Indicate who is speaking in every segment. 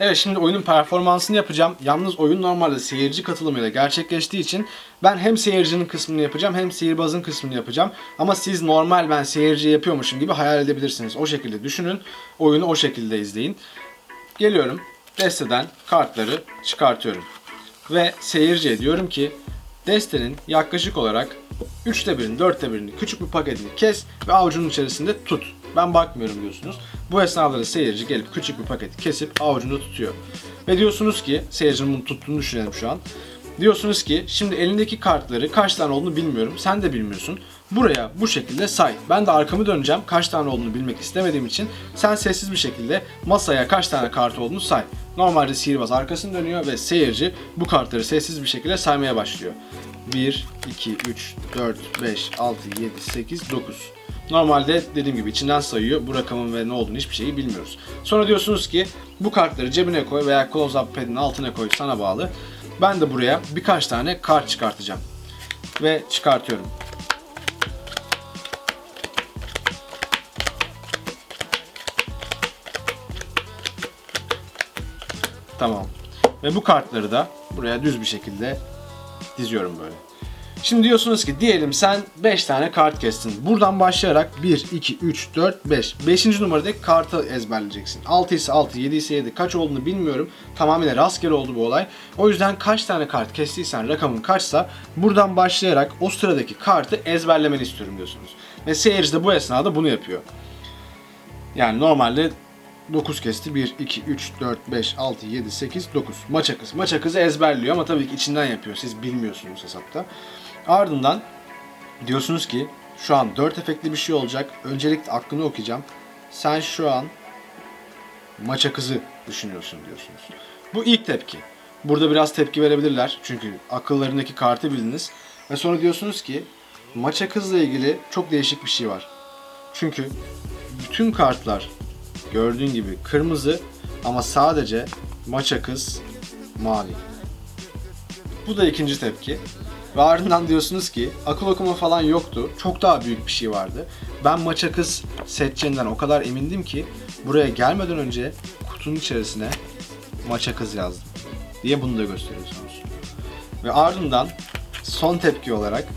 Speaker 1: Evet şimdi oyunun performansını yapacağım. Yalnız oyun normalde seyirci katılımıyla gerçekleştiği için ben hem seyircinin kısmını yapacağım hem sihirbazın kısmını yapacağım. Ama siz normal ben seyirci yapıyormuşum gibi hayal edebilirsiniz. O şekilde düşünün. Oyunu o şekilde izleyin. Geliyorum. Desteden kartları çıkartıyorum. Ve seyirciye diyorum ki destenin yaklaşık olarak 3'te 1'ini, 4'te 1'ini küçük bir paketini kes ve avucunun içerisinde tut ben bakmıyorum diyorsunuz. Bu esnada da seyirci gelip küçük bir paketi kesip avucunda tutuyor. Ve diyorsunuz ki seyircinin bunu tuttuğunu düşünelim şu an. Diyorsunuz ki şimdi elindeki kartları kaç tane olduğunu bilmiyorum. Sen de bilmiyorsun. Buraya bu şekilde say. Ben de arkamı döneceğim. Kaç tane olduğunu bilmek istemediğim için sen sessiz bir şekilde masaya kaç tane kart olduğunu say. Normalde sihirbaz arkasını dönüyor ve seyirci bu kartları sessiz bir şekilde saymaya başlıyor. 1, 2, 3, 4, 5, 6, 7, 8, 9. Normalde dediğim gibi içinden sayıyor. Bu rakamın ve ne olduğunu hiçbir şeyi bilmiyoruz. Sonra diyorsunuz ki bu kartları cebine koy veya close up pad'in altına koy sana bağlı. Ben de buraya birkaç tane kart çıkartacağım. Ve çıkartıyorum. Tamam. Ve bu kartları da buraya düz bir şekilde diziyorum böyle. Şimdi diyorsunuz ki diyelim sen 5 tane kart kestin. Buradan başlayarak 1, 2, 3, 4, 5. 5. numaradaki kartı ezberleyeceksin. 6 ise 6, 7 ise 7. Kaç olduğunu bilmiyorum. Tamamen rastgele oldu bu olay. O yüzden kaç tane kart kestiysen rakamın kaçsa buradan başlayarak o sıradaki kartı ezberlemeni istiyorum diyorsunuz. Ve seyirci de bu esnada bunu yapıyor. Yani normalde 9 kesti. 1, 2, 3, 4, 5, 6, 7, 8, 9. Maça akısı. Maça kızı ezberliyor ama tabii ki içinden yapıyor. Siz bilmiyorsunuz hesapta. Ardından diyorsunuz ki şu an 4 efektli bir şey olacak. Öncelikle aklını okuyacağım. Sen şu an maça kızı düşünüyorsun diyorsunuz. Bu ilk tepki. Burada biraz tepki verebilirler. Çünkü akıllarındaki kartı bildiniz. Ve sonra diyorsunuz ki maça kızla ilgili çok değişik bir şey var. Çünkü bütün kartlar Gördüğün gibi kırmızı ama sadece maça kız mavi. Bu da ikinci tepki. Ve ardından diyorsunuz ki akıl okuma falan yoktu. Çok daha büyük bir şey vardı. Ben maça kız seçeceğinden o kadar emindim ki buraya gelmeden önce kutunun içerisine maça kız yazdım. Diye bunu da gösteriyorsunuz. Ve ardından son tepki olarak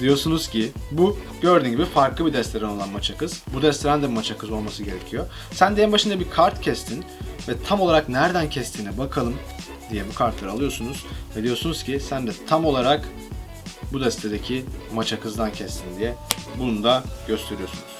Speaker 1: diyorsunuz ki bu gördüğün gibi farklı bir desteren olan maça kız. Bu desteren de maça kız olması gerekiyor. Sen de en başında bir kart kestin ve tam olarak nereden kestiğine bakalım diye bu kartları alıyorsunuz ve diyorsunuz ki sen de tam olarak bu destedeki maça kızdan kestin diye bunu da gösteriyorsunuz.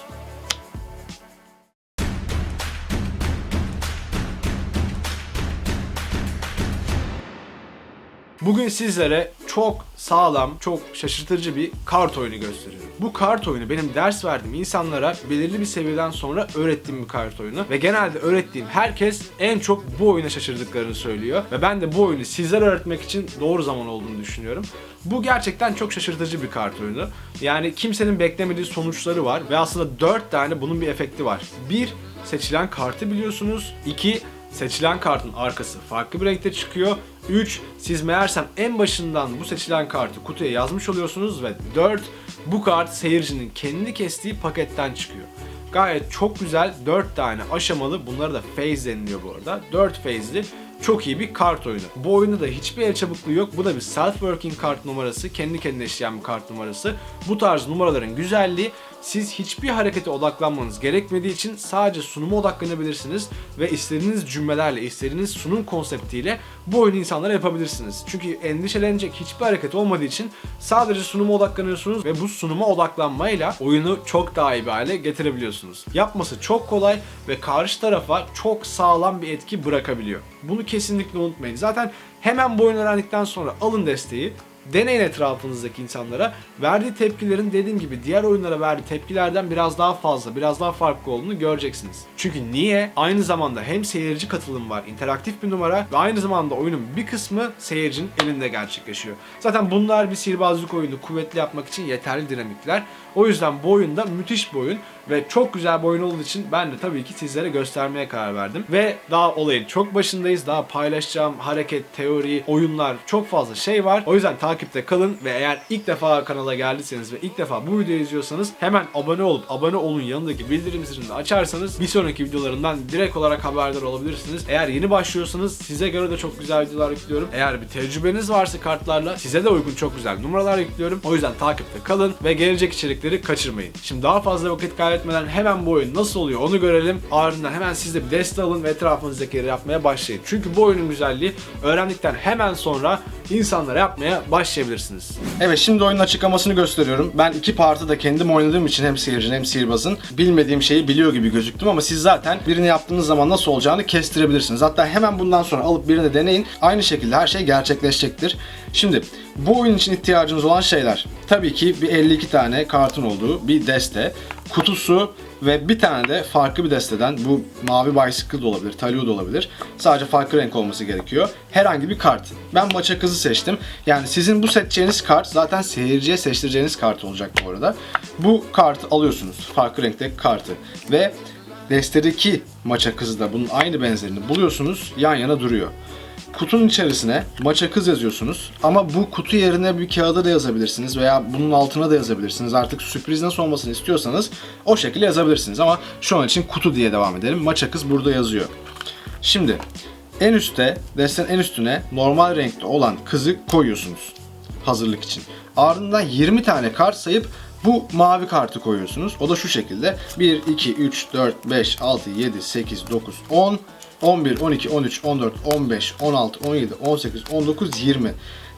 Speaker 1: Bugün sizlere çok sağlam, çok şaşırtıcı bir kart oyunu gösteriyorum. Bu kart oyunu benim ders verdiğim insanlara belirli bir seviyeden sonra öğrettiğim bir kart oyunu ve genelde öğrettiğim herkes en çok bu oyuna şaşırdıklarını söylüyor ve ben de bu oyunu sizlere öğretmek için doğru zaman olduğunu düşünüyorum. Bu gerçekten çok şaşırtıcı bir kart oyunu. Yani kimsenin beklemediği sonuçları var ve aslında 4 tane bunun bir efekti var. 1. Seçilen kartı biliyorsunuz. 2 seçilen kartın arkası farklı bir renkte çıkıyor. 3. Siz meğersem en başından bu seçilen kartı kutuya yazmış oluyorsunuz ve 4. Bu kart seyircinin kendi kestiği paketten çıkıyor. Gayet çok güzel 4 tane aşamalı bunlara da phase deniliyor bu arada. 4 phase'li çok iyi bir kart oyunu. Bu oyunda da hiçbir el çabukluğu yok. Bu da bir self-working kart numarası. Kendi kendine işleyen bir kart numarası. Bu tarz numaraların güzelliği siz hiçbir harekete odaklanmanız gerekmediği için sadece sunuma odaklanabilirsiniz ve istediğiniz cümlelerle, istediğiniz sunum konseptiyle bu oyunu insanlara yapabilirsiniz. Çünkü endişelenecek hiçbir hareket olmadığı için sadece sunuma odaklanıyorsunuz ve bu sunuma odaklanmayla oyunu çok daha iyi bir hale getirebiliyorsunuz. Yapması çok kolay ve karşı tarafa çok sağlam bir etki bırakabiliyor. Bunu kesinlikle unutmayın. Zaten hemen bu oyunu öğrendikten sonra alın desteği, deneyin etrafınızdaki insanlara. Verdiği tepkilerin dediğim gibi diğer oyunlara verdiği tepkilerden biraz daha fazla, biraz daha farklı olduğunu göreceksiniz. Çünkü niye? Aynı zamanda hem seyirci katılımı var, interaktif bir numara ve aynı zamanda oyunun bir kısmı seyircinin elinde gerçekleşiyor. Zaten bunlar bir sihirbazlık oyunu kuvvetli yapmak için yeterli dinamikler. O yüzden bu oyunda müthiş bir oyun ve çok güzel bir oyun olduğu için ben de tabii ki sizlere göstermeye karar verdim. Ve daha olayın çok başındayız. Daha paylaşacağım hareket, teori, oyunlar çok fazla şey var. O yüzden takip takipte kalın ve eğer ilk defa kanala geldiyseniz ve ilk defa bu videoyu izliyorsanız hemen abone olup abone olun yanındaki bildirim zilini açarsanız bir sonraki videolarından direkt olarak haberdar olabilirsiniz. Eğer yeni başlıyorsanız size göre de çok güzel videolar yüklüyorum. Eğer bir tecrübeniz varsa kartlarla size de uygun çok güzel numaralar yüklüyorum. O yüzden takipte kalın ve gelecek içerikleri kaçırmayın. Şimdi daha fazla vakit kaybetmeden hemen bu oyun nasıl oluyor onu görelim. Ardından hemen siz de bir deste alın ve etrafınızdakileri yapmaya başlayın. Çünkü bu oyunun güzelliği öğrendikten hemen sonra insanlara yapmaya başlayabilirsiniz. Evet şimdi oyunun açıklamasını gösteriyorum. Ben iki partı da kendim oynadığım için hem seyircinin hem sihirbazın bilmediğim şeyi biliyor gibi gözüktüm ama siz zaten birini yaptığınız zaman nasıl olacağını kestirebilirsiniz. Hatta hemen bundan sonra alıp birini deneyin. Aynı şekilde her şey gerçekleşecektir. Şimdi bu oyun için ihtiyacınız olan şeyler tabii ki bir 52 tane kartın olduğu bir deste kutusu ve bir tane de farklı bir desteden bu mavi bicycle da olabilir, talio da olabilir. Sadece farklı renk olması gerekiyor. Herhangi bir kart. Ben maça kızı seçtim. Yani sizin bu seçeceğiniz kart zaten seyirciye seçtireceğiniz kart olacak bu arada. Bu kartı alıyorsunuz. Farklı renkte kartı. Ve destedeki maça kızı da bunun aynı benzerini buluyorsunuz. Yan yana duruyor. Kutunun içerisine maça kız yazıyorsunuz ama bu kutu yerine bir kağıda da yazabilirsiniz veya bunun altına da yazabilirsiniz. Artık sürpriz nasıl olmasını istiyorsanız o şekilde yazabilirsiniz ama şu an için kutu diye devam edelim. Maça kız burada yazıyor. Şimdi en üstte, desen en üstüne normal renkte olan kızı koyuyorsunuz hazırlık için. Ardından 20 tane kart sayıp bu mavi kartı koyuyorsunuz. O da şu şekilde 1, 2, 3, 4, 5, 6, 7, 8, 9, 10, 11, 12, 13, 14, 15, 16, 17, 18, 19, 20.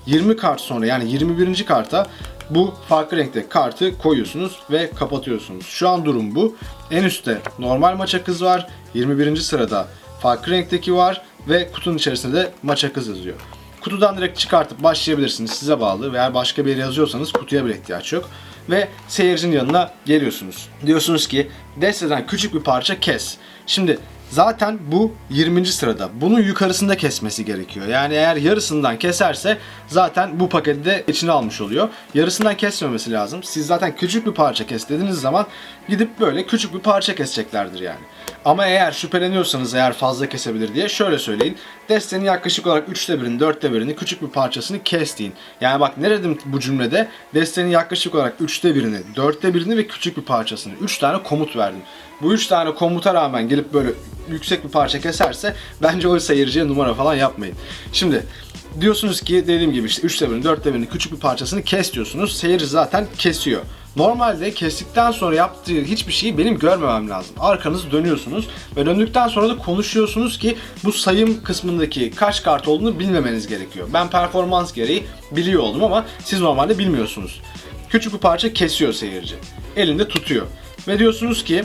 Speaker 1: 20 kart sonra yani 21. karta bu farklı renkte kartı koyuyorsunuz ve kapatıyorsunuz. Şu an durum bu. En üstte normal maça kız var. 21. sırada farklı renkteki var ve kutunun içerisinde de maça kız yazıyor. Kutudan direkt çıkartıp başlayabilirsiniz size bağlı veya başka bir yere yazıyorsanız kutuya bile ihtiyaç yok. Ve seyircinin yanına geliyorsunuz. Diyorsunuz ki desteden küçük bir parça kes. Şimdi zaten bu 20. sırada. Bunun yukarısında kesmesi gerekiyor. Yani eğer yarısından keserse zaten bu paketi de içine almış oluyor. Yarısından kesmemesi lazım. Siz zaten küçük bir parça kes dediğiniz zaman gidip böyle küçük bir parça keseceklerdir yani. Ama eğer şüpheleniyorsanız eğer fazla kesebilir diye şöyle söyleyin. Destenin yaklaşık olarak 3'te 1'ini 4'te 1'ini küçük bir parçasını kes deyin. Yani bak ne dedim bu cümlede? Destenin yaklaşık olarak 3'te 1'ini 4'te 1'ini ve küçük bir parçasını 3 tane komut verdim. Bu 3 tane komuta rağmen gelip böyle yüksek bir parça keserse bence o seyirciye numara falan yapmayın. Şimdi diyorsunuz ki dediğim gibi işte 3 devrini 4 devrini küçük bir parçasını kes diyorsunuz. Seyirci zaten kesiyor. Normalde kestikten sonra yaptığı hiçbir şeyi benim görmemem lazım. Arkanızı dönüyorsunuz ve döndükten sonra da konuşuyorsunuz ki bu sayım kısmındaki kaç kart olduğunu bilmemeniz gerekiyor. Ben performans gereği biliyor oldum ama siz normalde bilmiyorsunuz. Küçük bir parça kesiyor seyirci. Elinde tutuyor. Ve diyorsunuz ki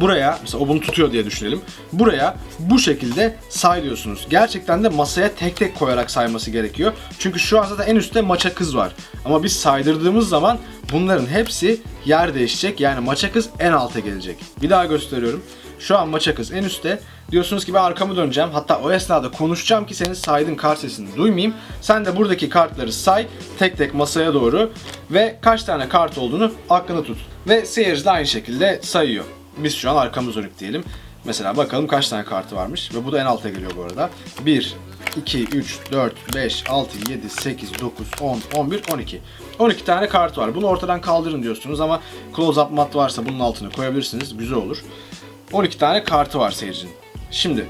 Speaker 1: buraya mesela o bunu tutuyor diye düşünelim. Buraya bu şekilde say Gerçekten de masaya tek tek koyarak sayması gerekiyor. Çünkü şu an zaten en üstte maça kız var. Ama biz saydırdığımız zaman bunların hepsi yer değişecek. Yani maça kız en alta gelecek. Bir daha gösteriyorum. Şu an maça kız en üstte. Diyorsunuz ki ben arkamı döneceğim. Hatta o esnada konuşacağım ki senin saydığın kart sesini duymayayım. Sen de buradaki kartları say tek tek masaya doğru ve kaç tane kart olduğunu aklında tut. Ve seyirci de aynı şekilde sayıyor. Biz şu an arkamız dönük diyelim. Mesela bakalım kaç tane kartı varmış ve bu da en alta geliyor bu arada. 1, 2, 3, 4, 5, 6, 7, 8, 9, 10, 11, 12. 12 tane kart var. Bunu ortadan kaldırın diyorsunuz ama close up mat varsa bunun altını koyabilirsiniz. Güzel olur. 12 tane kartı var seyircinin. Şimdi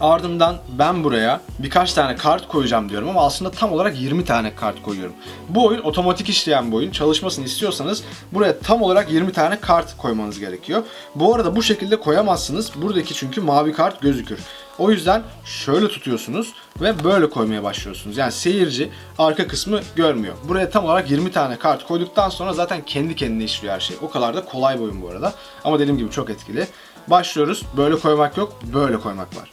Speaker 1: Ardından ben buraya birkaç tane kart koyacağım diyorum ama aslında tam olarak 20 tane kart koyuyorum. Bu oyun otomatik işleyen bir oyun. Çalışmasını istiyorsanız buraya tam olarak 20 tane kart koymanız gerekiyor. Bu arada bu şekilde koyamazsınız. Buradaki çünkü mavi kart gözükür. O yüzden şöyle tutuyorsunuz ve böyle koymaya başlıyorsunuz. Yani seyirci arka kısmı görmüyor. Buraya tam olarak 20 tane kart koyduktan sonra zaten kendi kendine işliyor her şey. O kadar da kolay bir oyun bu arada. Ama dediğim gibi çok etkili. Başlıyoruz. Böyle koymak yok, böyle koymak var.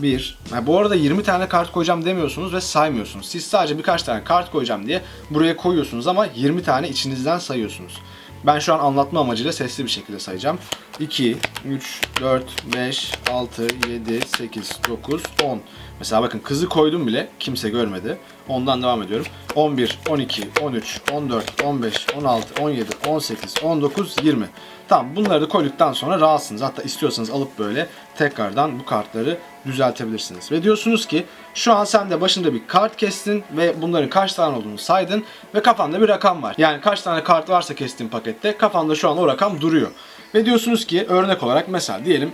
Speaker 1: 1. Yani bu arada 20 tane kart koyacağım demiyorsunuz ve saymıyorsunuz. Siz sadece birkaç tane kart koyacağım diye buraya koyuyorsunuz ama 20 tane içinizden sayıyorsunuz. Ben şu an anlatma amacıyla sesli bir şekilde sayacağım. 2, 3, 4, 5, 6, 7, 8, 9, 10. Mesela bakın kızı koydum bile kimse görmedi. Ondan devam ediyorum. 11, 12, 13, 14, 15, 16, 17, 18, 19, 20. Tamam bunları da koyduktan sonra rahatsınız. Hatta istiyorsanız alıp böyle tekrardan bu kartları düzeltebilirsiniz. Ve diyorsunuz ki şu an sen de başında bir kart kestin ve bunların kaç tane olduğunu saydın ve kafanda bir rakam var. Yani kaç tane kart varsa kestiğin pakette kafanda şu an o rakam duruyor. Ve diyorsunuz ki örnek olarak mesela diyelim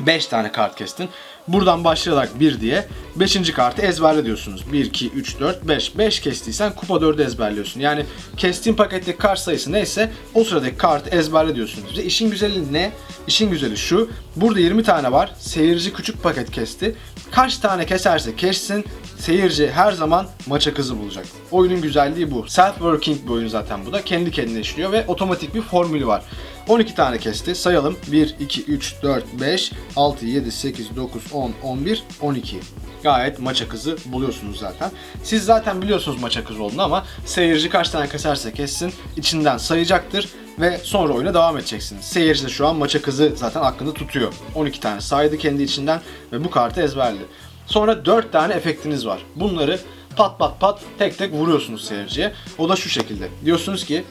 Speaker 1: 5 tane kart kestin Buradan başlayarak 1 diye 5. kartı ezberle diyorsunuz. 1, 2, 3, 4, 5. 5 kestiysen kupa 4'ü ezberliyorsun. Yani kestiğin paketteki kart sayısı neyse o sıradaki kartı ezberle diyorsunuz. Ve işin güzeli ne? İşin güzeli şu. Burada 20 tane var. Seyirci küçük paket kesti. Kaç tane keserse kessin seyirci her zaman maça kızı bulacak. Oyunun güzelliği bu. Self-working bir oyun zaten bu da. Kendi kendine işliyor ve otomatik bir formülü var. 12 tane kesti. Sayalım. 1, 2, 3, 4, 5, 6, 7, 8, 9, 10, 11, 12 gayet maça kızı buluyorsunuz zaten. Siz zaten biliyorsunuz maça kızı olduğunu ama seyirci kaç tane keserse kessin içinden sayacaktır ve sonra oyuna devam edeceksiniz. Seyirci de şu an maça kızı zaten hakkında tutuyor. 12 tane saydı kendi içinden ve bu kartı ezberledi. Sonra 4 tane efektiniz var. Bunları pat pat pat tek tek vuruyorsunuz seyirciye. O da şu şekilde. Diyorsunuz ki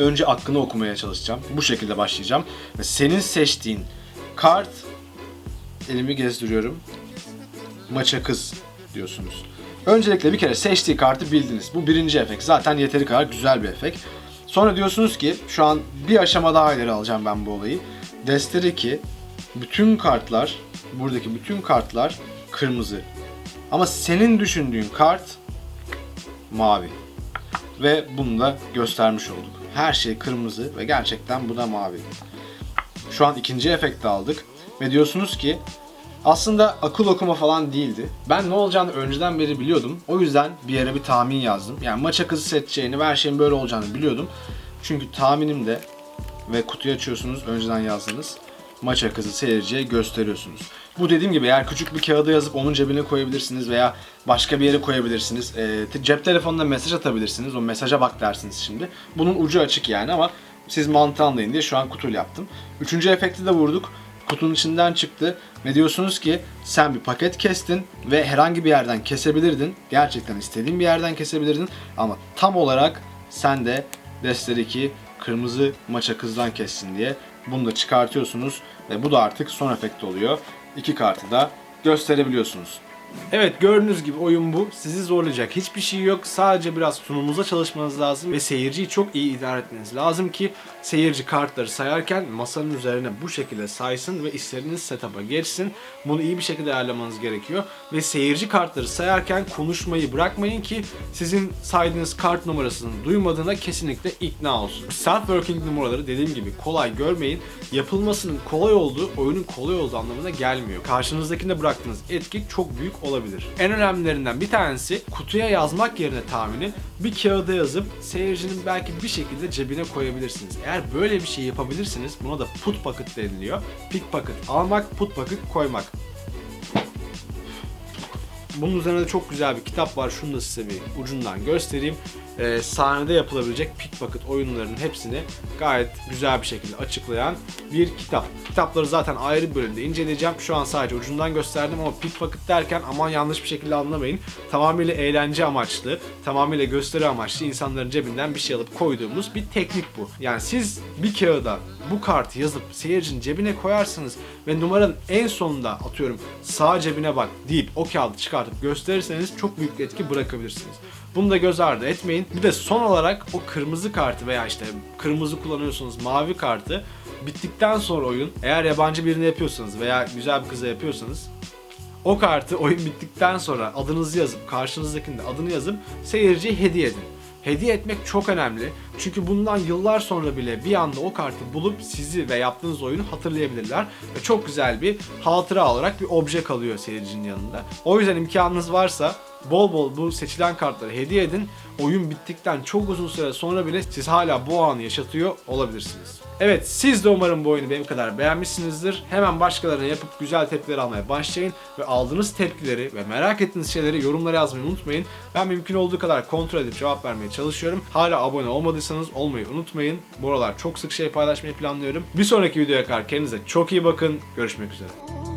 Speaker 1: önce aklını okumaya çalışacağım. Bu şekilde başlayacağım. senin seçtiğin kart elimi gezdiriyorum. Maça kız diyorsunuz. Öncelikle bir kere seçtiği kartı bildiniz. Bu birinci efekt. Zaten yeteri kadar güzel bir efekt. Sonra diyorsunuz ki şu an bir aşama daha ileri alacağım ben bu olayı. Desteri ki bütün kartlar, buradaki bütün kartlar kırmızı. Ama senin düşündüğün kart mavi. Ve bunu da göstermiş olduk. Her şey kırmızı ve gerçekten bu da mavi. Şu an ikinci efekti aldık ve diyorsunuz ki aslında akıl okuma falan değildi. Ben ne olacağını önceden beri biliyordum. O yüzden bir yere bir tahmin yazdım. Yani maça kızı seçeceğini ve her şeyin böyle olacağını biliyordum. Çünkü tahminimde ve kutuyu açıyorsunuz önceden yazdınız maç akızı seyirciye gösteriyorsunuz. Bu dediğim gibi eğer küçük bir kağıda yazıp onun cebine koyabilirsiniz veya başka bir yere koyabilirsiniz. E, cep telefonuna mesaj atabilirsiniz. O mesaja bak dersiniz şimdi. Bunun ucu açık yani ama siz mantığı anlayın diye şu an kutuyla yaptım. Üçüncü efekti de vurduk. Kutunun içinden çıktı ve diyorsunuz ki sen bir paket kestin ve herhangi bir yerden kesebilirdin. Gerçekten istediğin bir yerden kesebilirdin ama tam olarak sen de Destler 2 kırmızı maça kızdan kessin diye bunu da çıkartıyorsunuz ve bu da artık son efekt oluyor. İki kartı da gösterebiliyorsunuz. Evet gördüğünüz gibi oyun bu. Sizi zorlayacak hiçbir şey yok. Sadece biraz sunumunuza çalışmanız lazım ve seyirciyi çok iyi idare etmeniz lazım ki seyirci kartları sayarken masanın üzerine bu şekilde saysın ve istediğiniz setup'a geçsin. Bunu iyi bir şekilde ayarlamanız gerekiyor. Ve seyirci kartları sayarken konuşmayı bırakmayın ki sizin saydığınız kart numarasını duymadığına kesinlikle ikna olsun. Self-working numaraları dediğim gibi kolay görmeyin. Yapılmasının kolay olduğu oyunun kolay olduğu anlamına gelmiyor. Karşınızdakinde bıraktığınız etki çok büyük olabilir. En önemlilerinden bir tanesi kutuya yazmak yerine tahmini bir kağıda yazıp seyircinin belki bir şekilde cebine koyabilirsiniz. Eğer böyle bir şey yapabilirsiniz buna da put bucket deniliyor. Pick bucket almak, put bucket koymak. Bunun üzerine de çok güzel bir kitap var. Şunu da size bir ucundan göstereyim e, sahnede yapılabilecek pickpocket oyunlarının hepsini gayet güzel bir şekilde açıklayan bir kitap. Kitapları zaten ayrı bir bölümde inceleyeceğim. Şu an sadece ucundan gösterdim ama pickpocket derken aman yanlış bir şekilde anlamayın. Tamamıyla eğlence amaçlı, tamamıyla gösteri amaçlı insanların cebinden bir şey alıp koyduğumuz bir teknik bu. Yani siz bir kağıda bu kartı yazıp seyircinin cebine koyarsınız ve numaranın en sonunda atıyorum sağ cebine bak deyip o kağıdı çıkartıp gösterirseniz çok büyük etki bırakabilirsiniz. Bunu da göz ardı etmeyin. Bir de son olarak o kırmızı kartı veya işte kırmızı kullanıyorsunuz mavi kartı bittikten sonra oyun eğer yabancı birini yapıyorsanız veya güzel bir kıza yapıyorsanız o kartı oyun bittikten sonra adınızı yazıp karşınızdakinin adını yazıp seyirciye hediye edin. Hediye etmek çok önemli. Çünkü bundan yıllar sonra bile bir anda o kartı bulup sizi ve yaptığınız oyunu hatırlayabilirler. Ve çok güzel bir hatıra olarak bir obje kalıyor seyircinin yanında. O yüzden imkanınız varsa bol bol bu seçilen kartları hediye edin. Oyun bittikten çok uzun süre sonra bile siz hala bu anı yaşatıyor olabilirsiniz. Evet siz de umarım bu oyunu benim kadar beğenmişsinizdir. Hemen başkalarına yapıp güzel tepkiler almaya başlayın ve aldığınız tepkileri ve merak ettiğiniz şeyleri yorumlara yazmayı unutmayın. Ben mümkün olduğu kadar kontrol edip cevap vermeye çalışıyorum. Hala abone olmadıysanız paylaşırsanız olmayı unutmayın. Buralar çok sık şey paylaşmayı planlıyorum. Bir sonraki videoya kadar kendinize çok iyi bakın. Görüşmek üzere.